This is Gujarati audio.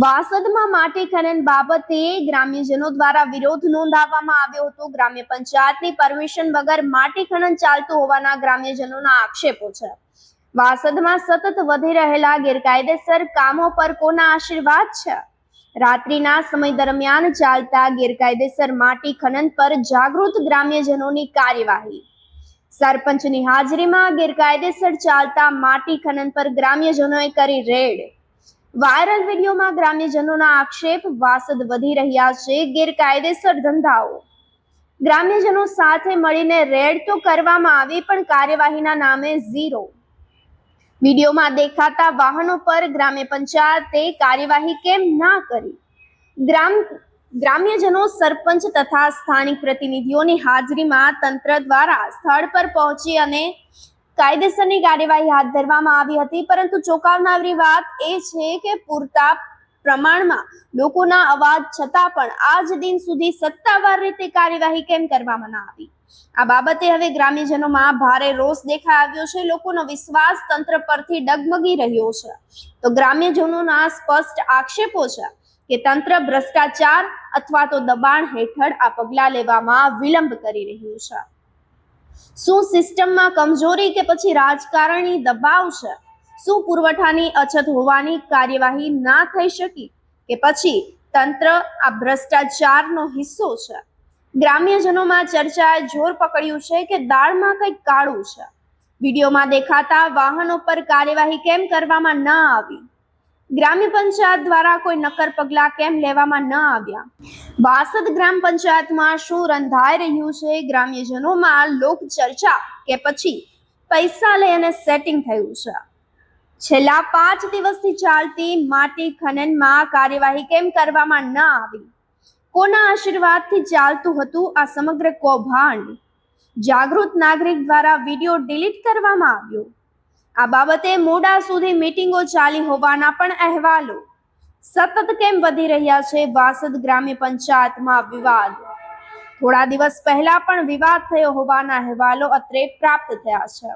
વાસદમાં માટી ખનન બાબતે ગ્રામ્યજનો દ્વારા વિરોધ નોંધાવવામાં આવ્યો હતો. ગ્રામ્ય પંચાયતની પરમિશન વગર માટી ખનન ચાલતું હોવાના ગ્રામ્યજનોના આક્ષેપો છે. વાસદમાં સતત વધી રહેલા ગેરકાયદેસર કામો પર કોના આશીર્વાદ છે? રાત્રિના સમય દરમિયાન ચાલતા ગેરકાયદેસર માટી ખનન પર જાગૃત ગ્રામ્યજનોની કાર્યવાહી. સરપંચની હાજરીમાં ગેરકાયદેસર ચાલતા માટી ખનન પર ગ્રામ્યજનોએ કરી રેડ. વાયરલ વિડીયોમાં ગ્રામ્યજનોના આક્ષેપ વાસદ વધી રહ્યા છે, ગેરકાયદેસર ધંધાઓ. ગ્રામ્યજનો સાથે મળીને રેડ તો કરવામાં આવી, પણ કાર્યવાહીના નામે ઝીરો. વિડીયોમાં દેખાતા વાહનો પર ગ્રામ્ય પંચાયતે કાર્યવાહી કેમ ના કરી? ગ્રામ, ગ્રામ્યજનો સરપંચ તથા સ્થાનિક પ્રતિનિધિઓની હાજરીમાં તંત્ર દ્વારા સ્થળ પર પહોંચી અને કાયદેસરની કાર્યવાહી હાથ ધરવામાં આવી હતી, પરંતુ ચોંકાવનારી વાત એ છે કે પૂરતા પ્રમાણમાં લોકોના અવાજ છતાં પણ આજ દિન સુધી સત્તાવાર રીતે કાર્યવાહી કેમ કરવામાં ના આવી? આ બાબતે હવે ગ્રામ્યજનોમાં ભારે રોષ દેખાઈ આવ્યો છે, લોકોનો વિશ્વાસ તંત્ર પરથી ડગમગી રહ્યો છે. તો ગ્રામ્યજનોના સ્પષ્ટ આક્ષેપો છે કે તંત્ર ભ્રષ્ટાચાર અથવા તો દબાણ હેઠળ આ પગલાં લેવામાં વિલંબ કરી રહ્યું છે. શું સિસ્ટમમાં કમજોરી કે પછી રાજકારણી દબાવ છે? શું પુરવઠાની અછત હોવાની કાર્યવાહી ના થઈ શકી? કે પછી તંત્ર આ ભ્રષ્ટાચારનો હિસ્સો છે? ગ્રામ્યજનોમાં ચર્ચાએ જોર પકડ્યું છે કે દાળમાં કંઈક કાળું છે. વિડીયોમાં દેખાતા વાહનો પર કાર્યવાહી કેમ કરવામાં ન આવી? ગ્રામ્ય પંચાયત દ્વારા કોઈ નક્કર પગલાં કેમ લેવામાં ન આવ્યા? વાસદ ગ્રામ પંચાયતમાં શું રંધાઈ રહ્યું છે? ગ્રામ્યજનોમાં લોક ચર્ચા કે પછી પૈસા લઈ અને સેટિંગ થયું છે? છેલ્લા પાંચ દિવસથી ચાલતી માટી ખનનમાં કાર્યવાહી કેમ કરવામાં ન આવી? કોના આશીર્વાદથી ચાલતું હતું આ સમગ્ર કૌભાંડ? જાગૃત નાગરિક દ્વારા વીડિયો ડિલીટ કરવામાં આવ્યો? આ બાબતે મોડા સુધી મીટિંગો ચાલી હોવાના પણ અહેવાલો. સતત કેમ વધી રહ્યા છે વાસદ ગ્રામ્ય પંચાયતમાં વિવાદ? થોડા દિવસ પહેલા પણ વિવાદ થયો હોવાના અહેવાલો અત્રે પ્રાપ્ત થયા છે.